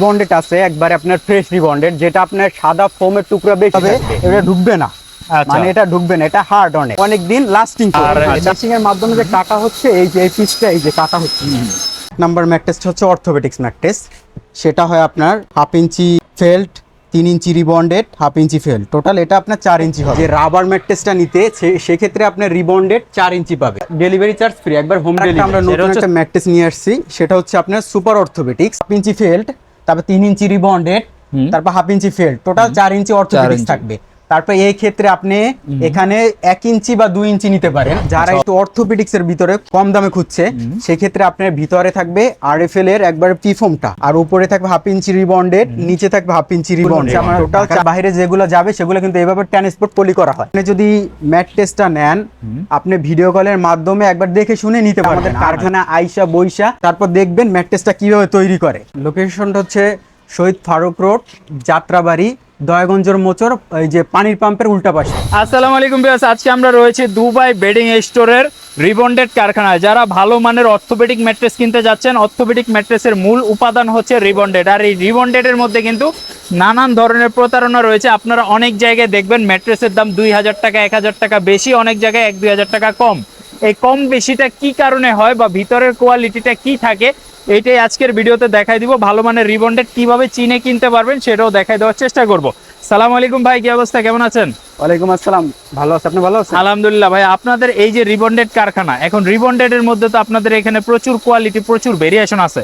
Rebonded আছে একবারে আপনার ফ্রেশ রিবন্ডেড যেটা আপনার সাদা ফোমের টুকরা বেশি থাকবে। এটা ঢুকবে না। আচ্ছা। মানে এটা ঢুকবে না এটা হার্ড অনেক অনেক দিন লাস্টিং আর করবে। মেশিং এর মাধ্যমে যে কাটা হচ্ছে এই যে এই পিসটা এই যে কাটা হচ্ছে। নাম্বার ম্যাট্রেসটা হচ্ছে অর্থোপেডিক্স ম্যাট্রেস সেটা হয় আপনার হাফ ইঞ্চি ফেল্ট তিন inch rebonded half inch felt total এটা আপনার চার ইঞ্চি হবে। যে রাবার ম্যাট্রেসটা নিতে সে- সেক্ষেত্রে আপনার রিবন্ডেড চার ইঞ্চি পাবে। ডেলিভারি চার্জ ফ্রি একবার হোম ডেলিভারি আমরা নতুন একটা ম্যাট্রেস নিয়ে আসছি। সেটা হচ্ছে আপনার সুপার অর্থোপেডিক্স হাফ ইঞ্চি ফেল্ট তারপর তিন ইঞ্চি রিবন্ডেড। তারপর হাফ ইঞ্চি ফেল টোটাল চার ইঞ্চি অর্থোপেডিক্স থাকবে। তারপর এই ক্ষেত্রে আপনি এখানে এক ইঞ্চি বা দুই ইঞ্চি নিতে পারেন। যারা আচ্ছা। একটু অর্থোপেডিক্স এর ভিতরে কম দামে খুঁজছে সেক্ষেত্রে আপনার ভিতরে থাকবে আরএফএল এর একবার পি ফোমটা আর উপরে থাকবে হাফ ইঞ্চি রিবন্ডেড নিচে থাকবে হাফ ইঞ্চি রিবন্ড আমার টোটাল বাইরে যেগুলো যাবে সেগুলো কিন্তু এভাবে ট্রান্সপোর্ট পলি করা হয়। আপনি যদি ম্যাট টেস্টটা নেন আপনি ভিডিও কলের মাধ্যমে একবার দেখে শুনে নিতে পারবেন। আমাদের কারখানা আইসা বৈশা তারপর দেখবেন ম্যাট টেস্টটা কীভাবে তৈরি করে। লোকেশনটা হচ্ছে শহীদ ফারুক রোড যাত্রাবাড়ি দয়াগঞ্জের মোচর, এই যে পানির পাম্পের উল্টা পাশে। আসসালামু আলাইকুম বিয়াস আজকে আমরা রয়েছে দুবাই বেডিং স্টোরের রিবন্ডেড কারখানায়। যারা ভালো মানের অর্থোপেডিক ম্যাট্রেস কিনতে যাচ্ছেন, অর্থোপেডিক ম্যাট্রেসের মূল উপাদান হচ্ছে রিবন্ডেড। আর এই রিবন্ডেডের মধ্যে কিন্তু নানান ধরনের প্রতারণা রয়েছে। আপনারা অনেক জায়গায় দেখবেন ম্যাট্রেসের দাম দুই হাজার টাকা, এক হাজার টাকা, বেশি, অনেক জায়গায় এক দুই হাজার টাকা কম। এই কম বেশিটা কি কারণে হয় বা ভিতরের কোয়ালিটিটা কি থাকে এইটাই আজকের ভিডিওতে দেখাই দিব। ভালো মানের রিবন্ডেড কীভাবে চিনে কিনতে পারবেন সেটাও দেখাই দেওয়ার চেষ্টা করব। সালাম আলাইকুম ভাই কি অবস্থা? কেমন আছেন? ওয়ালাইকুম আসসালাম। ভালো আছে আপনি ভালো আছেন? আলহামদুলিল্লাহ ভাই আপনাদের এই যে রিবন্ডেড কারখানা এখন রিবন্ডেড এর মধ্যে তো আপনাদের এখানে প্রচুর কোয়ালিটি প্রচুর ভেরিয়েশন আছে।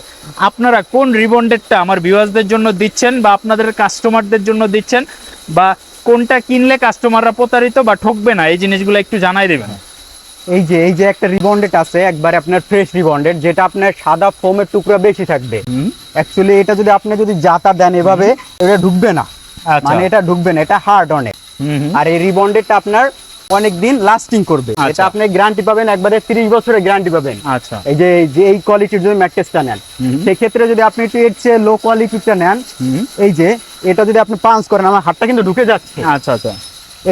আপনারা কোন রিবন্ডেডটা আমার ভিউয়ার্সদের জন্য দিচ্ছেন বা আপনাদের কাস্টমারদের জন্য দিচ্ছেন বা কোনটা কিনলে কাস্টমাররা প্রতারিত বা ঠকবে না এই জিনিসগুলো একটু জানাই দেবেন। এই যে এই যে একটা রিবন্ডেড আছে একবারে আপনার ফ্রেশ রিবন্ডেড যেটা আপনার সাদা ফোমের টুকরা বেশি থাকবে। অ্যাকচুয়ালি এটা যদি আপনি যদি জাতা দেন এভাবে এটা ঢুকবে না। আচ্ছা। মানে এটা ঢুকবে না এটা হার্ড অনেক। আর এই রিবন্ডেডটা আপনার অনেক দিন লাস্টিং করবে। আচ্ছা। এটা আপনি গ্যারান্টি পাবেন একবারে 30 বছরের গ্যারান্টি পাবেন। আচ্ছা। এই যে যে এই কোয়ালিটির জন্য ম্যাট্রেসটা নেন। সেক্ষেত্রে যদি আপনি একটু এর চেয়ে লো কোয়ালিটিটা নেন এই যে এটা যদি আপনি পাঞ্চ করেন আমার হাতটা কিন্তু ঢুকে যাচ্ছে। আচ্ছা আচ্ছা।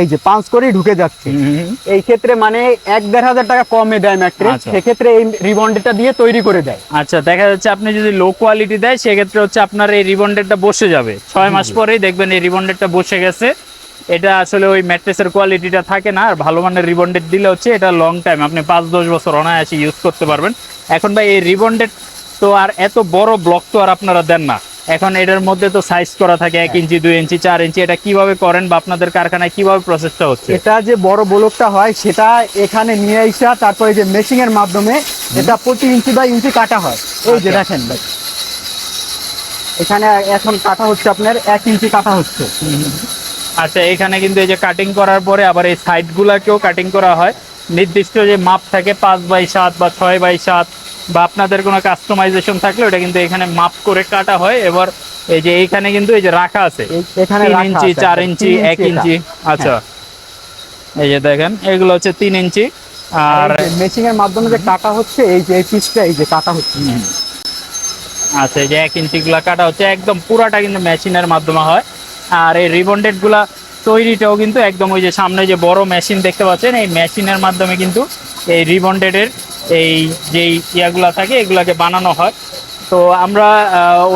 এই যে পাঁচ করেই ঢুকে যাচ্ছে। এই ক্ষেত্রে মানে এক দেড় হাজার টাকা কমে দেয় ম্যাট্রেস আচ্ছা। সেক্ষেত্রে এই রিবন্ডেডটা দিয়ে তৈরি করে দেয়। আচ্ছা দেখা যাচ্ছে আপনি যদি লো কোয়ালিটি দেয় সেক্ষেত্রে হচ্ছে আপনার এই রিবন্ডেডটা বসে যাবে। ছয় মাস পরেই দেখবেন এই রিবন্ডেডটা বসে গেছে। এটা আসলে ওই ম্যাট্রেসের কোয়ালিটিটা থাকে না আর ভালো মানের রিবন্ডেড দিলে হচ্ছে এটা লং টাইম আপনি পাঁচ দশ বছর অনায়াসে ইউজ করতে পারবেন। এখন ভাই এই রিবন্ডেড তো আর এত বড় ব্লক তো আর আপনারা দেন না। এখন এটার মধ্যে তো সাইজ করা থাকে এক ইঞ্চি দুই ইঞ্চি চার ইঞ্চি এটা কীভাবে করেন বা আপনাদের কারখানায় কীভাবে প্রসেসটা হচ্ছে? এটা যে বড় ব্লকটা হয় সেটা এখানে নিয়ে আইসা তারপরে যে মেশিং এর মাধ্যমে এটা প্রতি ইঞ্চি বাই ইঞ্চি কাটা হয়। এই যে আচ্ছা। দেখেন ভাই। এখানে এখন কাটা হচ্ছে আপনার এক ইঞ্চি কাটা হচ্ছে। আচ্ছা এখানে কিন্তু এই যে কাটিং করার পরে আবার এই সাইডগুলাকেও কাটিং করা হয়। নির্দিষ্ট যে মাপ থাকে পাঁচ বাই সাত বা ছয় বাই সাত বা আপনাদের কোনো কাস্টমাইজেশন থাকলে ওটা কিন্তু এখানে মাপ করে কাটা হয়। এবার এই যে এইখানে কিন্তু এই যে রাখা আছে। এখানে ইঞ্চি চার ইঞ্চি এক। ইঞ্চি। আচ্ছা। এই যে দেখেন এগুলো হচ্ছে তিন ইঞ্চি। আর মেশিং এর মাধ্যমে যে কাটা হচ্ছে এই যে এই পিসটা এই যে কাটা হচ্ছে। আচ্ছা এই যে এক ইঞ্চি গুলা কাটা হচ্ছে একদম পুরাটা কিন্তু মেশিনের মাধ্যমে হয়। আর এই রিবন্ডেডগুলা তৈরিটাও কিন্তু একদম ওই যে সামনে যে বড় মেশিন দেখতে পাচ্ছেন এই মেশিনের মাধ্যমে কিন্তু এই রিবন্ডেডের এই যেই ইয়াগুলা থাকে, এগুলাকে বানানো হয়। তো আমরা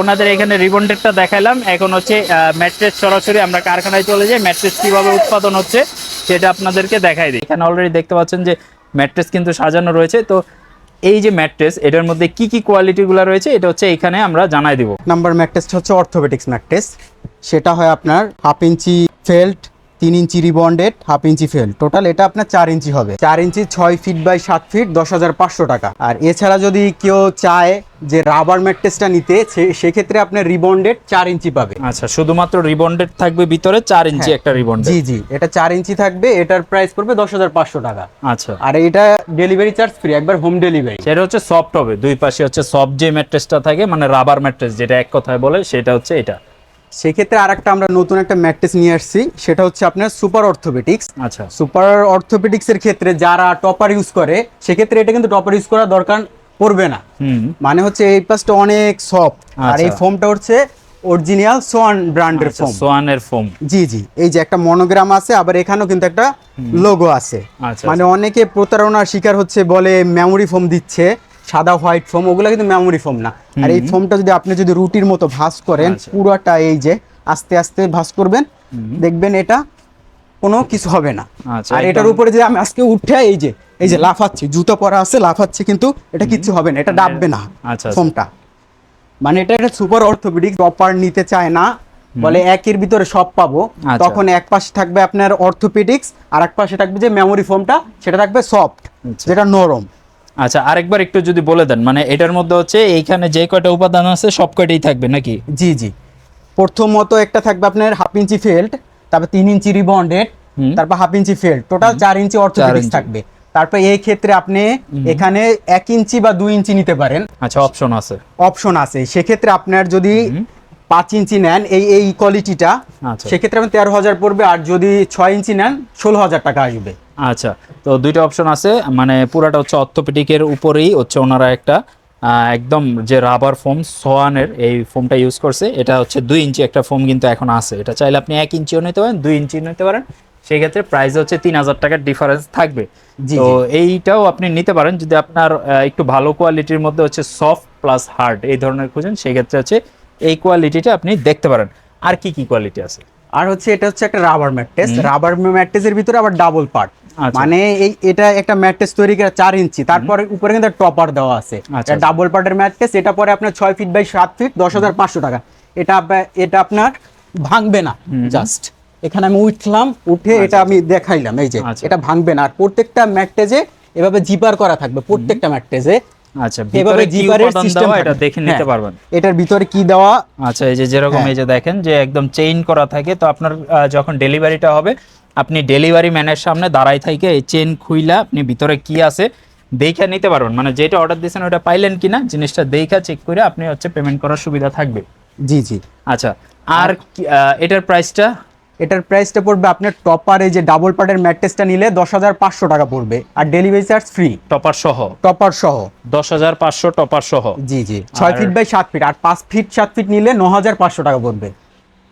ওনাদের এখানে রিবন্ডেডটা দেখাইলাম। এখন হচ্ছে ম্যাট্রেস সরাসরি আমরা কারখানায় চলে যাই। ম্যাট্রেস কীভাবে উৎপাদন হচ্ছে, সেটা আপনাদেরকে দেখাই দিই। এখানে অলরেডি দেখতে পাচ্ছেন যে ম্যাট্রেস কিন্তু সাজানো রয়েছে। তো এই যে ম্যাট্রেস এটার মধ্যে কি কি কোয়ালিটিগুলো রয়েছে, এটা হচ্ছে এখানে আমরা জানাই দিব। নাম্বার ম্যাট্রেসটা হচ্ছে অর্থোপেডিক্স ম্যাট্রেস সেটা হয় আপনার হাফ ইঞ্চি ফেল্ট তিন inch rebonded half inch felt. Total এটা আপনার চার ইঞ্চি হবে। চার ইঞ্চি ছয় ফিট বাই সাত ফিট দশ হাজার পাঁচশো টাকা। আর এছাড়া যদি কেউ চায় যে রাবার ম্যাট্রেসটা নিতে সে- সেক্ষেত্রে আপনার রিবন্ডেড চার ইঞ্চি পাবে। আচ্ছা শুধুমাত্র রিবন্ডেড থাকবে ভিতরে চার ইঞ্চি হ্যাঁ। একটা রিবন্ড জি জি এটা চার ইঞ্চি থাকবে এটার প্রাইস পড়বে দশ হাজার পাঁচশো টাকা। আচ্ছা। আর এটা ডেলিভারি চার্জ ফ্রি একবার হোম ডেলিভারি সেটা হচ্ছে সফট হবে দুই পাশে হচ্ছে সফট যে ম্যাট্রেসটা থাকে মানে রাবার ম্যাট্রেস যেটা এক কথায় বলে সেটা হচ্ছে এটা। সেক্ষেত্রে আর একটা আমরা নতুন একটা ম্যাট্রেস নিয়ে আসছি সেটা হচ্ছে আপনার সুপার অর্থোপেটিক্স। আচ্ছা। সুপার অর্থোপেডিক্স এর ক্ষেত্রে যারা টপার ইউজ করে সেক্ষেত্রে এটা কিন্তু টপার ইউজ করা দরকার পড়বে না। মানে হচ্ছে এই পাশটা অনেক সফট। আর এই আচ্ছা। ফোমটা হচ্ছে অরিজিনাল সোয়ান ব্র্যান্ডের আচ্ছা ফোম। সোয়ানের ফোম। জি জি। এই যে একটা মনোগ্রাম আছে আবার এখানেও কিন্তু একটা লোগো আছে। আচ্ছা মানে অনেকে প্রতারণার শিকার হচ্ছে বলে মেমোরি ফোম দিচ্ছে। সাদা হোয়াইট ফোম ওগুলো কিন্তু মেমোরি ফোম না। আর এই ফোমটা যদি আপনি যদি রুটির মতো ভাঁজ করেন আচ্ছা। পুরোটা এই যে আস্তে আস্তে ভাঁজ করবেন দেখবেন এটা কোনো কিছু হবে না। আচ্ছা, আর এটার উপরে যে আমি আজকে উঠে এই যে এই যে লাফাচ্ছি জুতো পরা আছে লাফাচ্ছে কিন্তু এটা কিচ্ছু হবে না এটা ডাববে না আচ্ছা, আচ্ছা। ফোমটা মানে এটা একটা সুপার অর্থোপেডিক প্রপার নিতে চায় না বলে একের ভিতরে সব পাবো। তখন এক পাশে থাকবে আপনার অর্থোপেডিক্স আর এক পাশে থাকবে যে মেমোরি ফোমটা সেটা থাকবে সফট। যেটা নরম। আচ্ছা আরেকবার একটু যদি বলে দেন মানে এটার মধ্যে হচ্ছে এইখানে যে কয়টা উপাদান আছে সব কয়টাই থাকবে নাকি? জি জি। প্রথমত একটা থাকবে আপনার হাফ ইঞ্চি ফেল্ট তারপর তিন ইঞ্চি রিবন্ডেড তারপর হাফ ইঞ্চি ফেল্ট টোটাল চার ইঞ্চি অর্থোপেডিক্স থাকবে। তারপর এই ক্ষেত্রে আপনি এখানে এক ইঞ্চি বা দুই ইঞ্চি নিতে পারেন। আচ্ছা অপশন আছে। অপশন আছে। সেক্ষেত্রে আপনার যদি পাঁচ ইঞ্চি নেন এই এই কোয়ালিটিটা আচ্ছা। সেক্ষেত্রে আপনি তেরো হাজার পড়বে আর যদি ছয় ইঞ্চি নেন ষোলো হাজার টাকা আসবে। আচ্ছা তো দুইটা অপশন আছে মানে পুরাটা হচ্ছে অর্থোপেডিকের উপরেই হচ্ছে ওনারা একটা একদম যে রাবার ফোম সোয়ানের এই ফোমটা ইউজ করছে এটা হচ্ছে দুই ইঞ্চি একটা ফোম কিন্তু এখন আছে। এটা চাইলে আপনি এক ইঞ্চিও নিতে পারেন দুই ইঞ্চি নিতে পারেন সেই ক্ষেত্রে প্রাইস হচ্ছে তিন হাজার টাকার ডিফারেন্স থাকবে। তো এইটাও আপনি নিতে পারেন যদি আপনার একটু ভালো কোয়ালিটির মধ্যে হচ্ছে সফট প্লাস হার্ড এই ধরনের খুঁজেন সেই ক্ষেত্রে হচ্ছে এই কোয়ালিটিটা আপনি দেখতে পারেন। আর কি কি কোয়ালিটি আছে? আর হচ্ছে এটা হচ্ছে একটা রাবার ম্যাট্রেস রাবার ম্যাট্রেসের ভিতরে আবার ডাবল পার্ট। মানে এই এটা একটা ম্যাট্রেস তৈরি করে চার ইঞ্চি। তারপরে উপরে কিন্তু টপার দেওয়া আছে। আচ্ছা, ডাবল পার্টের ম্যাট্রেস। এটা পরে আপনার ছয় ফিট বাই সাত ফিট দশ হাজার পাঁচশো টাকা। এটা এটা আপনার ভাঙবে না জাস্ট এখানে আমি উঠলাম উঠে এটা আমি দেখাইলাম এই যে আচ্ছা। এটা ভাঙবে না। আর প্রত্যেকটা ম্যাট্রেসে এভাবে জিপার করা থাকবে প্রত্যেকটা ম্যাট্রেসে। আচ্ছা এভাবে ভিতরে কি জিপারের উপাদান সিস্টেম দেওয়া এটা দেখে নিতে পারবেন। এটার ভিতরে কি দেওয়া? আচ্ছা এই যে যেরকম হ্যাঁ। এই যে দেখেন যে একদম চেইন করা থাকে তো আপনার যখন ডেলিভারিটা হবে আপনি ডেলিভারি ম্যানের সামনে দাঁড়াই থেকে এই চেইন খুইলা আপনি ভিতরে কি আছে দেখে নিতে পারবেন। মানে যেটা অর্ডার দিয়েছেন ওটা পাইলেন কিনা জিনিসটা দেখা চেক করে আপনি হচ্ছে পেমেন্ট করার সুবিধা থাকবে। জি জি। আচ্ছা আর এটার প্রাইসটা এটার প্রাইসটা পড়বে আপনার টপার এই যে ডাবল পার্টের ম্যাট্রেসটা নিলে দশ হাজার পাঁচশো টাকা পড়বে। আর ডেলিভারি চার্জ ফ্রি টপার সহ? টপার সহ। দশ হাজার পাঁচশো টপার সহ? জি জি। ছয় ফিট বাই সাত ফিট আর পাঁচ ফিট সাত ফিট নিলে ন হাজার পাঁচশো টাকা পড়বে।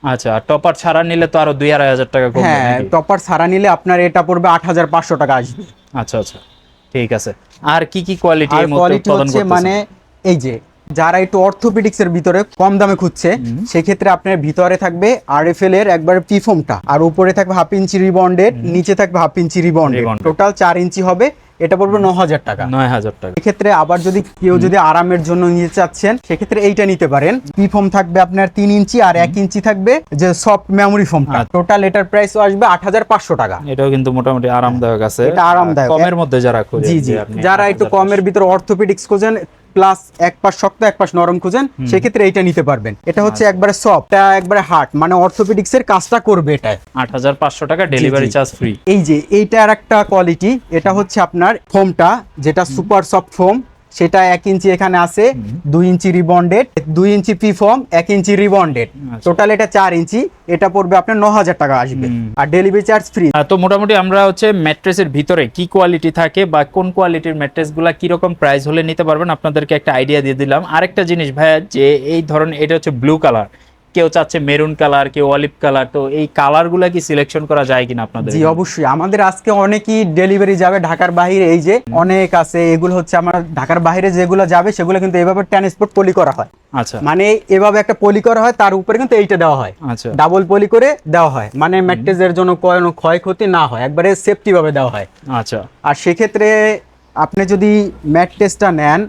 আচ্ছা আর টপার ছাড়া নিলে তো আরও দুই আড়াই হাজার টাকা কমবে হ্যাঁ টপার ছাড়া নিলে আপনার এটা পড়বে আট হাজার পাঁচশো টাকা আসবে। আচ্ছা আচ্ছা ঠিক আছে। আর কি কি কোয়ালিটি কোয়ালিটি হচ্ছে মানে এই যে যারা একটু অর্থোপেডিক্স এর ভিতরে কম দামে খুঁজছে সেক্ষেত্রে আপনার ভিতরে থাকবে আরএফএল এর একবার পিফোমটা আর উপরে থাকবে হাফ ইঞ্চি রিবন্ডেড নিচে থাকবে হাফ ইঞ্চি রিবন্ডেড। টোটাল চার ইঞ্চি হবে এটা পড়বে ন হাজার টাকা। নয় হাজার টাকা। এক্ষেত্রে আবার যদি কেউ যদি আরামের জন্য নিয়ে চাচ্ছেন সেক্ষেত্রে এইটা নিতে পারেন। কি ফোম থাকবে আপনার তিন ইঞ্চি আর এক ইঞ্চি থাকবে যে সফট মেমোরি ফোমটা। টোটাল এটার প্রাইস আসবে আট হাজার পাঁচশো টাকা। এটাও কিন্তু মোটামুটি আরামদায়ক আছে। এটা আরামদায়ক। কমের মধ্যে যারা খুঁজে জি জি। যারা একটু কমের ভিতরে অর্থোপেডিক্স খোঁজেন প্লাস এক পাশ শক্ত এক পাশ নরম খুঁজেন সেক্ষেত্রে এটা নিতে পারবেন। এটা হচ্ছে আচ্ছা। একবারে সফট একবারে হার্ট মানে অর্থোপেডিক্স এর কাজটা করবে এটা আট হাজার পাঁচশো টাকা ডেলিভারি চার্জ ফ্রি এই যে এইটার একটা কোয়ালিটি এটা হচ্ছে আপনার ফোমটা যেটা সুপার সফট ফোম সেটা এক ইঞ্চি এখানে আছে দুই ইঞ্চি রিবন্ডেড দুই ইঞ্চি পি ফর্ম এক ইঞ্চি রিবন্ডেড। আচ্ছা। টোটাল এটা চার ইঞ্চি এটা পড়বে আপনার ন হাজার টাকা আসবে। আর ডেলিভারি চার্জ ফ্রি তো মোটামুটি আমরা হচ্ছে ম্যাট্রেসের ভিতরে কি কোয়ালিটি থাকে বা কোন কোয়ালিটির ম্যাট্রেসগুলা কীরকম প্রাইস হলে নিতে পারবেন আপনাদেরকে একটা আইডিয়া দিয়ে দিলাম। আরেকটা জিনিস ভাইয়া যে এই ধরনের এটা হচ্ছে ব্লু কালার কেউ চাচ্ছে মেরুন কালার কেউ অলিভ কালার তো এই কালারগুলা কি সিলেকশন করা যায় কিনা আপনাদের জি অবশ্যই। আমাদের আজকে অনেকই ডেলিভারি যাবে ঢাকার বাইরে এই যে অনেক আছে এগুলো হচ্ছে আমার ঢাকার বাইরে যেগুলো যাবে সেগুলো কিন্তু এভাবে ট্রান্সপোর্ট পলি করা হয়। আচ্ছা। মানে এভাবে একটা পলি করা হয় তার উপরে কিন্তু এইটা দেওয়া হয়। আচ্ছা। ডাবল পলি করে দেওয়া হয়। মানে ম্যাট্রেসের জন্য কোনো ক্ষয়ক্ষতি না হয় একবারে সেফটি ভাবে দেওয়া হয়। আচ্ছা। আর সেক্ষেত্রে আপনি যদি ম্যাট্রেসটা নেন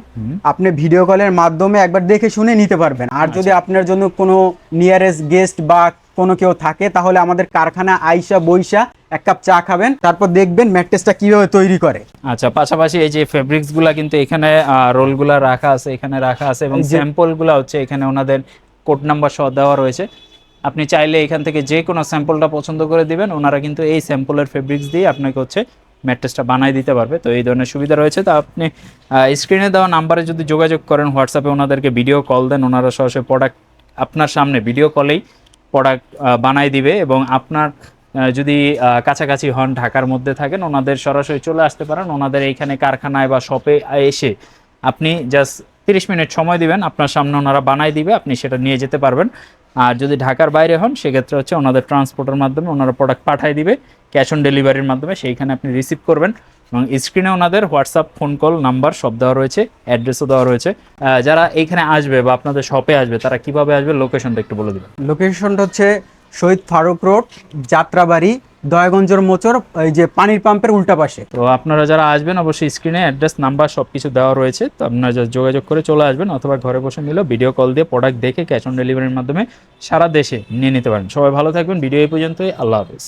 আপনি ভিডিও কলের মাধ্যমে একবার দেখে শুনে নিতে পারবেন। আর যদি আপনার জন্য কোনো নিয়ারেস্ট গেস্ট বা কোনো কেউ থাকে তাহলে আমাদের কারখানা আইসা বইসা এক কাপ চা খাবেন তারপর দেখবেন ম্যাট্রেসটা কীভাবে তৈরি করে। আচ্ছা পাশাপাশি এই যে ফেব্রিক্সগুলা কিন্তু এখানে রোলগুলা রাখা আছে এখানে রাখা আছে এবং স্যাম্পলগুলা হচ্ছে এখানে ওনাদের কোড নাম্বার সহ দেওয়া রয়েছে। আপনি চাইলে এখান থেকে যে কোনো স্যাম্পলটা পছন্দ করে দিবেন ওনারা কিন্তু এই স্যাম্পলের ফেব্রিক্স দিয়ে আপনাকে হচ্ছে ম্যাট্রেসটা বানাই দিতে পারবে। তো এই ধরনের সুবিধা রয়েছে। তো আপনি স্ক্রিনে দেওয়া নাম্বারে যদি যোগাযোগ করেন হোয়াটসঅ্যাপে ওনাদেরকে ভিডিও কল দেন। ওনারা সরাসরি প্রোডাক্ট আপনার সামনে ভিডিও কলেই প্রোডাক্ট বানাই দিবে এবং আপনার যদি কাছাকাছি হন, ঢাকার মধ্যে থাকেন, ওনাদের সরাসরি চলে আসতে পারেন। ওনাদের এইখানে কারখানায় বা শপে এসে আপনি জাস্ট তিরিশ মিনিট সময় দিবেন। আপনার সামনে ওনারা বানাই দিবে, আপনি সেটা নিয়ে যেতে পারবেন। আর যদি ঢাকার বাইরে হন, সেক্ষেত্রে হচ্ছে ওনাদের ট্রান্সপোর্টের মাধ্যমে ওনারা প্রোডাক্ট পাঠাই দিবে। ক্যাশ অন ডেলিভারির মাধ্যমে সেইখানে আপনি রিসিভ করবেন এবং স্ক্রিনে ওনাদের হোয়াটসঅ্যাপ ফোন কল নাম্বার সব দেওয়া রয়েছে, অ্যাড্রেসও দেওয়া রয়েছে। যারা এইখানে আসবে বা আপনাদের শপে আসবে, তারা কীভাবে আসবে? লোকেশনটা একটু বলে দেবেন। লোকেশনটা হচ্ছে শহীদ ফারুক রোড, যাত্রাবাড়ি দয়াগঞ্জের মোচর, এই যে পানির পাম্পের উল্টা পাশে। তো আপনারা যারা আসবেন, অবশ্যই স্ক্রিনে অ্যাড্রেস, নাম্বার সব কিছু দেওয়া রয়েছে। তো আপনারা যোগাযোগ করে চলে আসবেন অথবা ঘরে বসে নিলেও ভিডিও কল দিয়ে প্রোডাক্ট দেখে ক্যাশ অন ডেলিভারির মাধ্যমে সারা দেশে নিয়ে নিতে পারেন। সবাই ভালো থাকবেন। ভিডিও এই পর্যন্তই। আল্লাহ হাফিজ।